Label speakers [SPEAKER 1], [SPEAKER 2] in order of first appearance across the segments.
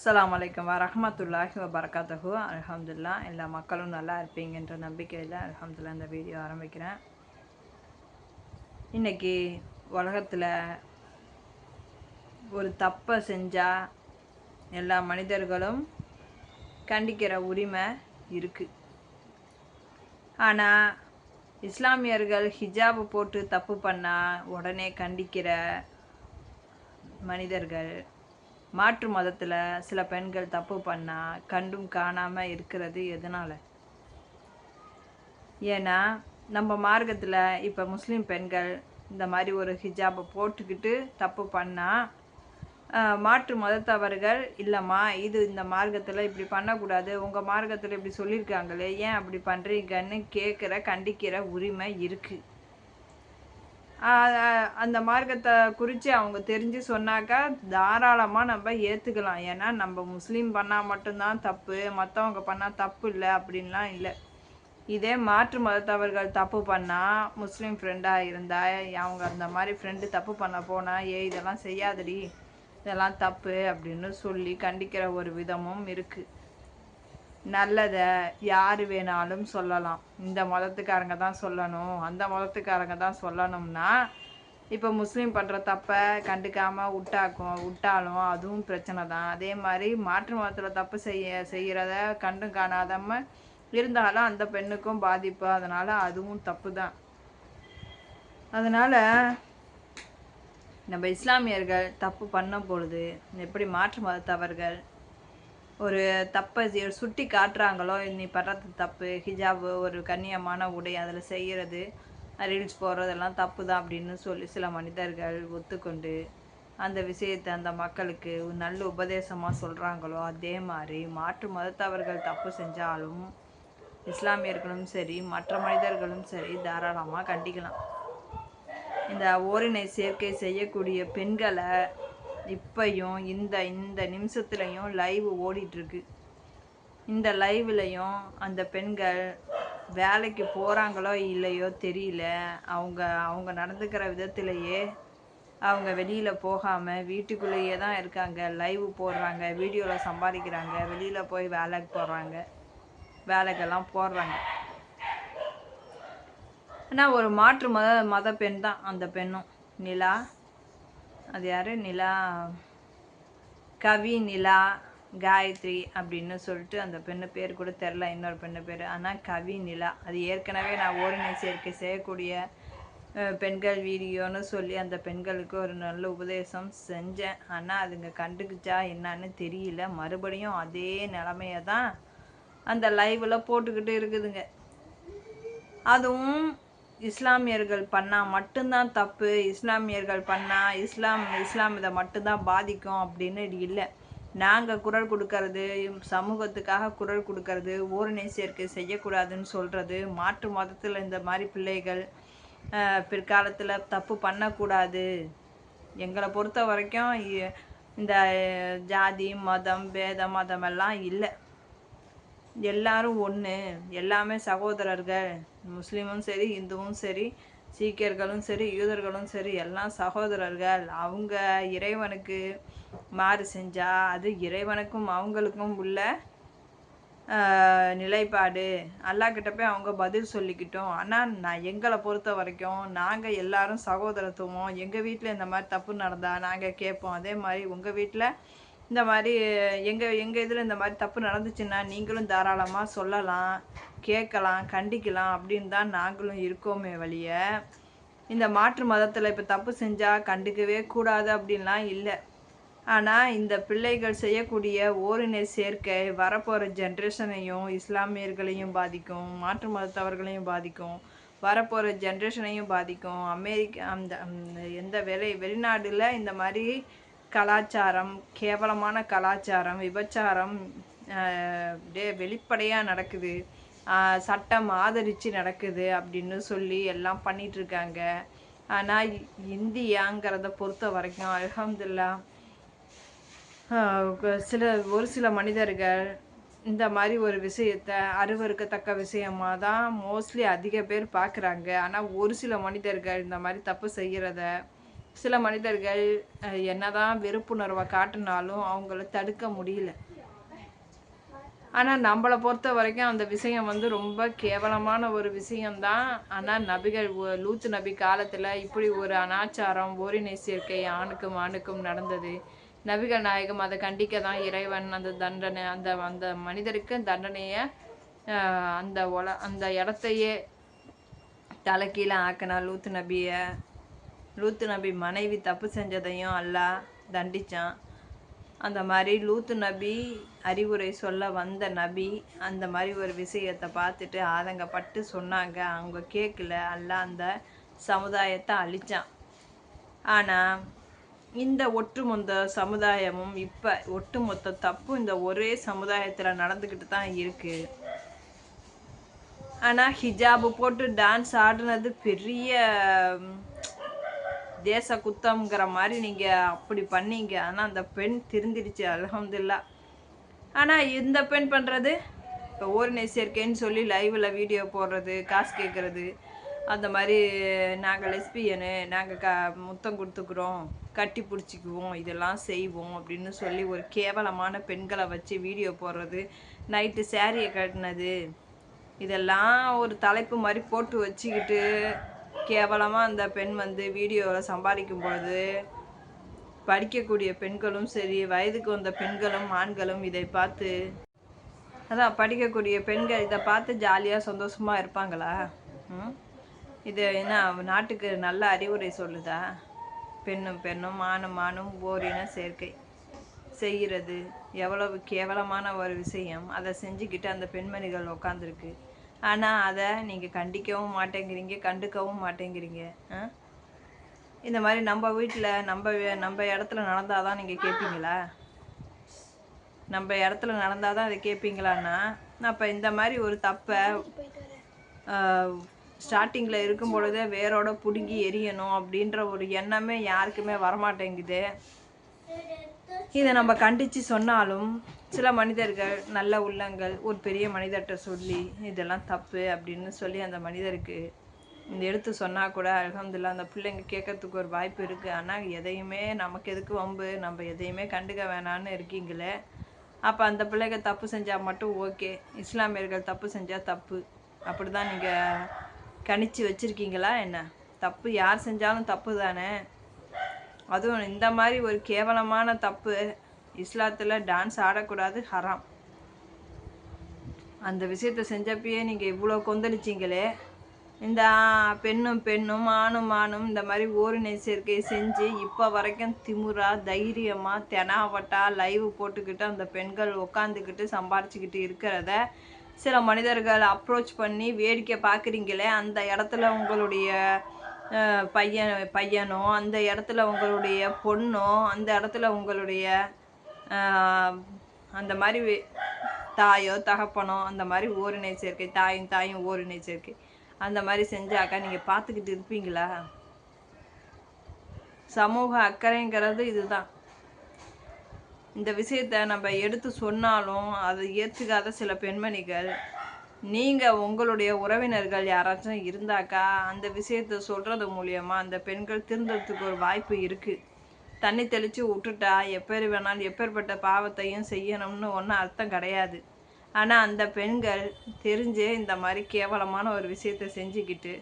[SPEAKER 1] அஸ்லாம் வலைக்கம் வரமத்துல்லாஹி வபரகாத்தஹு அலமதுல்லா எல்லா மக்களும் நல்லா இருப்பீங்கன்ற நம்பிக்கையில் அலமதுல்லா இந்த வீடியோ ஆரம்பிக்கிறேன். இன்றைக்கி உலகத்தில் ஒரு தப்பை செஞ்சால் எல்லா மனிதர்களும் கண்டிக்கிற உரிமை இருக்குது ஆனால் இஸ்லாமியர்கள் ஹிஜாபு போட்டு தப்பு பண்ணால் உடனே கண்டிக்கிற மனிதர்கள் மாற்று மதத்தில் சில பெண்கள் தப்பு பண்ணால் கண்டும் காணாமல் இருக்கிறது எதனால்? ஏன்னா நம்ம மார்க்கத்தில் இப்போ முஸ்லீம் பெண்கள் இந்த மாதிரி ஒரு ஹிஜாபை போட்டுக்கிட்டு தப்பு பண்ணால் மாற்று மதத்தவர்கள் இல்லைம்மா இது இந்த மார்க்கத்தில் இப்படி பண்ணக்கூடாது உங்கள் மார்க்கத்தில் இப்படி சொல்லியிருக்காங்களே ஏன் அப்படி பண்ணுறீங்கன்னு கேட்குற கண்டிக்கிற உரிமை இருக்குது அந்த மார்க்கத்தை குறித்து அவங்க தெரிஞ்சு சொன்னாக்கா தாராளமாக நம்ம ஏற்றுக்கலாம் ஏன்னா நம்ம முஸ்லீம் பண்ணால் மட்டும்தான் தப்பு மற்றவங்க பண்ணால் தப்பு இல்லை அப்படின்லாம் இல்லை. இதே மாற்று மதத்தவர்கள் தப்பு பண்ணால் முஸ்லீம் ஃப்ரெண்டாக இருந்தால் அவங்க அந்த மாதிரி ஃப்ரெண்டு தப்பு பண்ண போனால் ஏ இதெல்லாம் செய்யாதடி இதெல்லாம் தப்பு அப்படின்னு சொல்லி கண்டிக்கிற ஒரு விதமும் இருக்குது நல்லதை யார் வேணாலும் சொல்லலாம். இந்த மதத்துக்காரங்க தான் சொல்லணும். அந்த மதத்துக்காரங்க தான் சொல்லணும்னா இப்போ முஸ்லீம் பண்ணுற தப்பை கண்டுக்காமல் விட்டாக்கும் விட்டாலும் அதுவும் பிரச்சனை தான். அதே மாதிரி மாற்று மதத்தில் தப்பு செய்ய செய்கிறத கண்டும் காணாதம இருந்தாலும் அந்த பெண்ணுக்கும் பாதிப்பு. அதனால் அதுவும் தப்பு தான். அதனால் நம்ம இஸ்லாமியர்கள் தப்பு பண்ணும் பொழுது எப்படி மாற்று மதத்தவர்கள் ஒரு தப்பை சுட்டி காட்டுறாங்களோ நீ படுறது தப்பு ஹிஜாபு ஒரு கண்ணியமான உடை அதில் செய்கிறது ரீல்ஸ் போடுறதெல்லாம் தப்பு தான் அப்படின்னு சொல்லி சில மனிதர்கள் ஒத்துக்கொண்டு அந்த விஷயத்தை அந்த மக்களுக்கு நல்ல உபதேசமாக சொல்கிறாங்களோ அதே மாதிரி மாற்று மதத்தவர்கள் தப்பு செஞ்சாலும் இஸ்லாமியர்களும் சரி மற்ற மனிதர்களும் சரி தாராளமாக கண்டிக்கலாம். இந்த ஓரினை சேர்க்கை செய்யக்கூடிய பெண்களை இப்பையும் இந்த இந்த நிமிஷத்துலையும் லைவ் ஓடிட்டுருக்கு. இந்த லைவ்லையும் அந்த பெண்கள் வேலைக்கு போகிறாங்களோ இல்லையோ தெரியல. அவங்க அவங்க நடந்துக்கிற விதத்திலேயே அவங்க வெளியில் போகாமல் வீட்டுக்குள்ளேயே தான் இருக்காங்க. லைவ் போடுறாங்க வீடியோவில் சம்பாதிக்கிறாங்க வெளியில் போய் வேலைக்கு போடுறாங்க வேலைக்கெல்லாம் போடுறாங்க ஆனால் ஒரு மாற்று மத மத பெண் தான் அந்த பெண்ணும். நிலா அது யார்? நிலா கவி நிலா காயத்ரி அப்படின்னு சொல்லிட்டு அந்த பெண்ணு பேர் கூட தெரில இன்னொரு பெண்ணு பேர். ஆனால் கவி நிலா அது ஏற்கனவே நான் ஓரினை சேர்க்கை செய்யக்கூடிய பெண்கள் வீடியோன்னு சொல்லி அந்த பெண்களுக்கு ஒரு நல்ல உபதேசம் செஞ்சேன். ஆனால் அதுங்க கண்டுக்குச்சா என்னான்னு தெரியல. மறுபடியும் அதே நிலமையை தான் அந்த லைவில் போட்டுக்கிட்டு இருக்குதுங்க. அதுவும் இஸ்லாமியர்கள் பண்ணால் மட்டும்தான் தப்பு இஸ்லாமியர்கள் பண்ணால் இஸ்லாம் இஸ்லாம் இதை மட்டும்தான் பாதிக்கும் அப்படின்னு இல்லை. நாங்கள் குரல் கொடுக்கறது சமூகத்துக்காக குரல் கொடுக்கறது ஊரணி சேர்க்கை செய்யக்கூடாதுன்னு சொல்கிறது மாற்று மதத்தில் இந்த மாதிரி பிள்ளைகள் பிற்காலத்தில் தப்பு பண்ணக்கூடாது. எங்களை பொறுத்த வரைக்கும் இந்த ஜாதி மதம் பேதம் மதமெல்லாம் இல்லை. எல்லாரும் ஒன்று எல்லாமே சகோதரர்கள். முஸ்லீமும் சரி இந்துவும் சரி சீக்கியர்களும் சரி யூதர்களும் சரி எல்லாம் சகோதரர்கள். அவங்க இறைவனுக்கு மாறு செஞ்சால் அது இறைவனுக்கும் அவங்களுக்கும் உள்ள நிலைப்பாடு. அல்லாக்கிட்ட போய் அவங்க பதில் சொல்லிக்கிட்டோம். ஆனால் நான் எங்களை பொறுத்த வரைக்கும் நாங்கள் எல்லாரும் சகோதரத்துவம். எங்கள் வீட்டில் இந்த மாதிரி தப்பு நடந்தால் நாங்கள் கேட்போம். அதே மாதிரி உங்கள் வீட்டில் இந்த மாதிரி எங்கள் எங்கள் இதில் இந்த மாதிரி தப்பு நடந்துச்சுன்னா நீங்களும் தாராளமாக சொல்லலாம் கேட்கலாம் கண்டிக்கலாம் அப்படின்னு தான் நாங்களும் இருக்கோமே வழிய. இந்த மாற்று மதத்தில் இப்போ தப்பு செஞ்சால் கண்டுக்கவே கூடாது அப்படின்லாம் இல்லை. ஆனால் இந்த பிள்ளைகள் செய்யக்கூடிய ஓரினை சேர்க்கை வரப்போகிற ஜென்ரேஷனையும் இஸ்லாமியர்களையும் பாதிக்கும் மாற்று மதத்தவர்களையும் பாதிக்கும் வரப்போகிற ஜென்ரேஷனையும் பாதிக்கும். அமெரிக்கா அந்த எந்த வெளி வெளிநாடில் இந்த மாதிரி கலாச்சாரம் கேவலமான கலாச்சாரம் விபச்சாரம் வெளிப்படையாக நடக்குது. சட்டம் ஆதரித்து நடக்குது அப்படின்னு சொல்லி எல்லாம் பண்ணிகிட்ருக்காங்க ஆனால் இந்தியாங்கிறத பொறுத்த வரைக்கும் அலமதுல்லா சில ஒரு சில மனிதர்கள் இந்த மாதிரி ஒரு விஷயத்த அருவறுக்கத்தக்க விஷயமாக தான் மோஸ்ட்லி அதிக பேர் பார்க்குறாங்க. ஆனால் ஒரு சில மனிதர்கள் இந்த மாதிரி தப்பு செய்கிறத சில மனிதர்கள் அஹ், என்னதான் வெறுப்புணர்வை காட்டினாலும் அவங்கள தடுக்க முடியல. ஆனால் நம்மளை பொறுத்த வரைக்கும் அந்த விஷயம் வந்து ரொம்ப கேவலமான ஒரு விஷயம்தான். ஆனால் நபிகள் லூத்து நபி காலத்தில் இப்படி ஒரு அனாச்சாரம் ஓரினை சேர்க்கை ஆணுக்கும் ஆணுக்கும் நடந்தது. நபிகள் நாயகம் அதை கண்டிக்க தான் இறைவன் அந்த தண்டனை அந்த அந்த மனிதருக்கு தண்டனையை ஆஹ், அந்த உல அந்த இடத்தையே தலைக்கீழே ஆக்கினா லூத்து நபியை. லூத்து நபி மனைவி தப்பு செஞ்சதையும் அல்லாஹ் தண்டிச்சான். அந்த மாதிரி லூத்து நபி அறிவுரை சொல்ல வந்த நபி அந்த மாதிரி ஒரு விஷயத்தை பார்த்துட்டு ஆதங்கப்பட்டு சொன்னாங்க. அவங்க கேட்கல அல்லாஹ் அந்த சமுதாயத்தை அழிச்சான். ஆனால் இந்த ஒட்டுமொத்த சமுதாயமும் இப்போ ஒட்டுமொத்த தப்பு இந்த ஒரே சமுதாயத்தில் நடந்துக்கிட்டு தான் இருக்குது ஆனால் ஹிஜாபு போட்டு டான்ஸ் ஆடுனது பெரிய தேச குத்தம்ங்கிற மாதிரி நீங்கள் அப்படி பண்ணீங்க. ஆனால் அந்த பெண் திருந்திருச்சு அலமதுல்லா ஆனால் இந்த பெண் பண்ணுறது இப்போ ஓரினை சேர்க்கைன்னு சொல்லி லைவில் வீடியோ போடுறது காசு கேட்குறது அந்த மாதிரி நாங்கள் லெஸ்பியனு நாங்கள் க முத்தம் கொடுத்துக்குறோம் கட்டி பிடிச்சிக்குவோம் இதெல்லாம் செய்வோம் அப்படின்னு சொல்லி ஒரு கேவலமான பெண்களை வச்சு வீடியோ போடுறது நைட்டு சேரீயை கட்டினது இதெல்லாம் ஒரு தலைப்பு மாதிரி போட்டு வச்சுக்கிட்டு கேவலமாக அந்த பெண் வந்து வீடியோவில் சம்பாதிக்கும் பொழுது படிக்கக்கூடிய பெண்களும் சரி வயதுக்கு வந்த பெண்களும் ஆண்களும் இதை பார்த்து அதான் படிக்கக்கூடிய பெண்கள் இதை பார்த்து ஜாலியாக சந்தோஷமாக இருப்பாங்களா? ம்? இது என்ன நாட்டுக்கு நல்ல அறிவுரை சொல்லுதா? பெண்ணும் பெண்ணும் ஆணும் ஆணும் ஓரின சேர்க்கை. செய்கிறது எவ்வளவு கேவலமான ஒரு விஷயம். அதை செஞ்சுக்கிட்டு அந்த பெண்மணிகள் உட்காந்துருக்கு ஆனால் அதை நீங்கள் கண்டிக்கவும் மாட்டேங்கிறீங்க கண்டுக்கவும் மாட்டேங்கிறீங்க. ஆ? இந்த மாதிரி நம்ம வீட்டில் நம்ம வே- நம்ம இடத்துல நடந்தால் தான் நீங்கள் கேட்பீங்களா நம்ம இடத்துல நடந்தால் தான் அதை கேட்பீங்களான்னா அப்போ இந்த மாதிரி ஒரு தப்பை ஸ்டார்டிங்கில் இருக்கும் பொழுதே வேரோட பிடுங்கி எரியணும் அப்படின்ற ஒரு எண்ணமே யாருக்குமே வரமாட்டேங்குது. இதை நம்ம கண்டித்து சொன்னாலும் சில மனிதர்கள் நல்ல உள்ளங்கள் ஒரு பெரிய மனிதர்கிட்ட சொல்லி இதெல்லாம் தப்பு அப்படின்னு சொல்லி அந்த மனிதருக்கு இந்த எடுத்து சொன்னால் கூட அலகம்துல்லா அந்த பிள்ளைங்க கேட்கறதுக்கு ஒரு வாய்ப்பு இருக்குது ஆனால் எதையுமே நமக்கு எதுக்கு வம்பு? நம்ம எதையுமே கண்டுக்க வேணான்னு இருக்கீங்களே. அப்போ அந்த பிள்ளைங்க தப்பு செஞ்சால் மட்டும் ஓகே. இஸ்லாமியர்கள் தப்பு செஞ்சால் தப்பு. அப்படி தான் நீங்கள் கணிச்சு வச்சுருக்கீங்களா என்ன? தப்பு யார் செஞ்சாலும் தப்பு தானே. அதுவும் இந்த மாதிரி ஒரு கேவலமான தப்பு இஸ்லாத்தில் டான்ஸ் ஆடக்கூடாது ஹராம். அந்த விஷயத்தை செஞ்சப்பயே நீங்கள் இவ்வளோ கொந்தளிச்சிங்களே. இந்த பெண்ணும் பெண்ணும் ஆணும் ஆணும் இந்த மாதிரி ஓரினை சேர்க்கை செஞ்சு இப்போ வரைக்கும் திமுறா தைரியமாக தெனாவட்டா லைவ் போட்டுக்கிட்டு அந்த பெண்கள் உட்காந்துக்கிட்டு சம்பாரிச்சுக்கிட்டு இருக்கிறத சில மனிதர்கள் அப்ரோச் பண்ணி வேடிக்கை பார்க்குறீங்களே அந்த இடத்துல உங்களுடைய பையன் பையனோ அந்த இடத்துல உங்களுடைய பொண்ணோ அந்த இடத்துல உங்களுடைய அந்த மாதிரி தாயோ தகப்பனோ அந்த மாதிரி ஓரினை சேர்க்கை தாயும் தாயும் ஓரினை சேர்க்கை அந்த மாதிரி செஞ்சாக்கா நீங்கள் பார்த்துக்கிட்டு இருப்பீங்களா? சமூக அக்கறைங்கிறது இதுதான். இந்த விஷயத்த நம்ம எடுத்து சொன்னாலும் அதை ஏற்றுக்காத சில பெண்மணிகள் நீங்கள் உங்களுடைய உறவினர்கள் யாராச்சும் இருந்தாக்கா அந்த விஷயத்த சொல்கிறது மூலியமாக அந்த பெண்கள் திருந்துறதுக்கு ஒரு வாய்ப்பு இருக்குது தண்ணி தெளித்து விட்டுட்டா எப்பேர் வேணாலும் எப்பேற்பட்ட பாவத்தையும் செய்யணும்னு ஒன்றும் அர்த்தம் கிடையாது. ஆனால் அந்த பெண்கள் தெரிஞ்சே இந்த மாதிரி கேவலமான ஒரு விஷயத்த செஞ்சுக்கிட்டு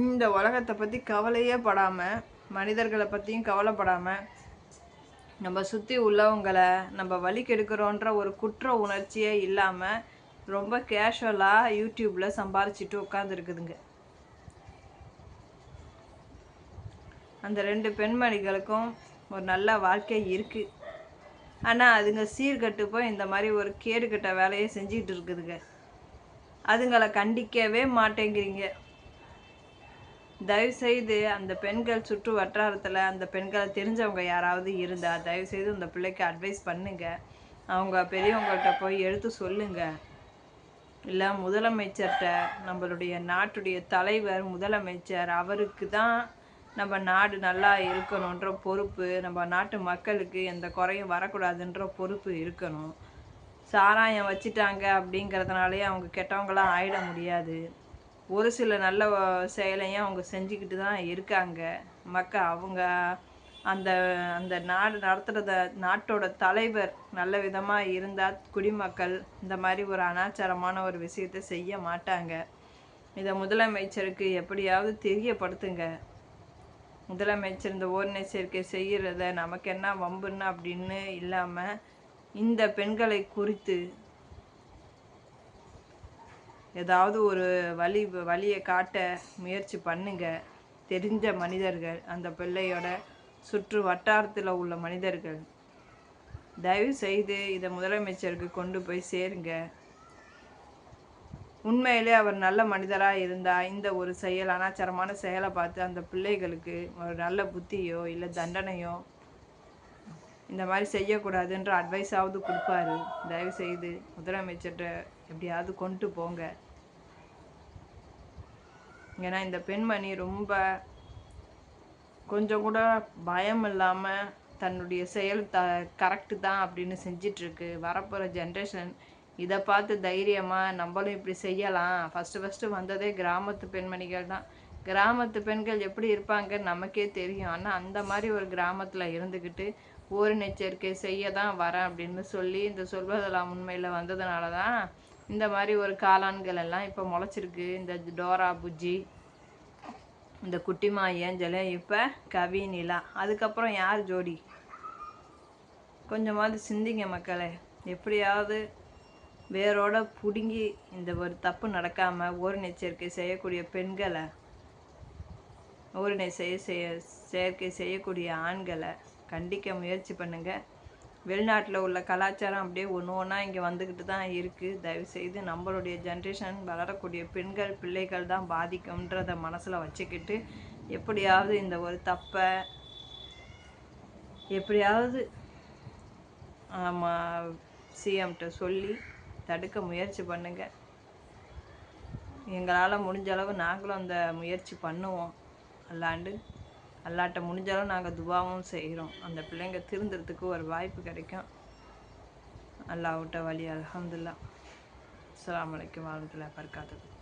[SPEAKER 1] இந்த உலகத்தை பற்றி கவலையே படாமல் மனிதர்களை பற்றியும் கவலைப்படாமல் நம்ம சுற்றி உள்ளவங்களை நம்ம வழி கெடுக்கிறோன்ற ஒரு குற்ற உணர்ச்சியே இல்லாமல் ரொம்ப கேஷுவலாக யூடியூப்பில் சம்பாரிச்சிட்டு உட்காந்துருக்குதுங்க அந்த ரெண்டு பெண்மணிகளுக்கும் ஒரு நல்ல வாழ்க்கை இருக்குது ஆனால் அதுங்க சீர்கட்டு போய் இந்த மாதிரி ஒரு கேடுகட்ட வேலையை செஞ்சுக்கிட்டு இருக்குதுங்க. அதுங்களை கண்டிக்கவே மாட்டேங்கிறீங்க. தயவுசெய்து அந்த பெண்கள் சுற்று வட்டாரத்தில் அந்த பெண்களை தெரிஞ்சவங்க யாராவது இருந்தால் தயவுசெய்து அந்த பிள்ளைக்கு அட்வைஸ் பண்ணுங்க. அவங்க பெரியவங்கள்ட்ட போய் எடுத்து சொல்லுங்க. இல்லை முதலமைச்சர்கிட்ட நம்மளுடைய நாட்டுடைய தலைவர் முதலமைச்சர் அவருக்கு தான் நம்ம நாடு நல்லா இருக்கணுன்ற பொறுப்பு நம்ம நாட்டு மக்களுக்கு எந்த குறையும் வரக்கூடாதுன்ற பொறுப்பு இருக்கணும். சாராயம் வச்சிட்டாங்க அப்படிங்கிறதுனாலே அவங்க கெட்டவங்களாம் ஆயிட முடியாது. ஒரு சில நல்ல செயலையும் அவங்க செஞ்சுக்கிட்டு தான் இருக்காங்க. மக்கள் அவங்க அந்த அந்த நாடு நடத்துகிறத நாட்டோட தலைவர் நல்ல விதமாக இருந்தால் குடிமக்கள் இந்த மாதிரி ஒரு அனாச்சாரமான ஒரு விஷயத்தை செய்ய மாட்டாங்க. இதை முதலமைச்சருக்கு எப்படியாவது தெரியப்படுத்துங்க. முதலமைச்சர் இந்த ஓரணை சேர்க்கை செய்கிறத நமக்கு என்ன வம்புன்னு அப்படின்னு இல்லாமல் இந்த பெண்களை குறித்து ஏதாவது ஒரு வழி வழியை காட்ட முயற்சி பண்ணுங்க. தெரிஞ்ச மனிதர்கள் அந்த பிள்ளையோட சுற்று வட்டாரத்தில் உள்ள மனிதர்கள். தயவு செய்து இதை முதலமைச்சருக்கு கொண்டு போய் சேருங்க. உண்மையிலே அவர் நல்ல மனிதராக இருந்தால் இந்த ஒரு செயல் அனாச்சாரமான செயலை பார்த்து அந்த பிள்ளைகளுக்கு ஒரு நல்ல புத்தியோ இல்லை தண்டனையோ இந்த மாதிரி செய்யக்கூடாதுன்ற அட்வைஸாவது கொடுப்பாரு. தயவு செய்து முதலமைச்சர்கிட்ட எப்படியாவது கொண்டு போங்க. ஏன்னா இந்த பெண்மணி ரொம்ப கொஞ்சம் கூட பயம் இல்லாமல் தன்னுடைய செயல் த கரெக்டு தான் அப்படின்னு செஞ்சிட்ருக்கு வரப்போகிற ஜென்ரேஷன் இதை பார்த்து தைரியமாக நம்மளும் இப்படி செய்யலாம். ஃபஸ்ட்டு ஃபஸ்ட்டு வந்ததே கிராமத்து பெண்மணிகள் தான். கிராமத்து பெண்கள் எப்படி இருப்பாங்க நமக்கே தெரியும். ஆனால் அந்த மாதிரி ஒரு கிராமத்தில் இருந்துக்கிட்டு ஓரினச்சேர்க்கை செய்ய தான் வரேன் அப்படின்னு சொல்லி இந்த சொல்வதெல்லாம் உண்மையில் வந்ததுனால தான் இந்த மாதிரி ஒரு காளான்கள் எல்லாம் இப்போ முளைச்சிருக்கு. இந்த டோரா புஜ்ஜி இந்த குட்டிமா ஏஞ்சல் இப்போ கவி நிலா. அதுக்கப்புறம் யார் ஜோடி? கொஞ்சமாவது சிந்திங்க மக்களே. எப்படியாவது வேரோட பிடுங்கி இந்த ஒரு தப்பு நடக்காமல் ஓரினை சேர்க்கை செய்யக்கூடிய பெண்களை ஓரினை செய்ய செய்ய செயற்கை செய்யக்கூடிய ஆண்களை கண்டிக்க முயற்சி பண்ணுங்க. வெளிநாட்டில் உள்ள கலாச்சாரம் அப்படியே ஒன்று ஒன்றா இங்கே வந்துக்கிட்டு தான் இருக்குது தயவுசெய்து நம்மளுடைய ஜென்ரேஷன் வளரக்கூடிய பெண்கள் பிள்ளைகள் தான் பாதிக்கும்ன்றத மனசில் வச்சுக்கிட்டு எப்படியாவது இந்த ஒரு தப்பை எப்படியாவது ஆமாம் சிஎம்கிட்ட சொல்லி தடுக்க முயற்சி பண்ணுங்க. எங்களால் முடிஞ்ச அளவு நாங்களும் அந்த முயற்சி பண்ணுவோம். அல்லாண்டு அல்லாட்ட முடிஞ்ச அளவு நாங்கள் துவாவும் செய்கிறோம் அந்த பிள்ளைங்க திருந்துறதுக்கு ஒரு வாய்ப்பு கிடைக்கும். அல்லாவிட்ட வழி அல்ஹம்துலில்லாஹ். அஸ்லாம் அலைக்கும் வரமத்துல்லாஹி வபரகாத்துஹு.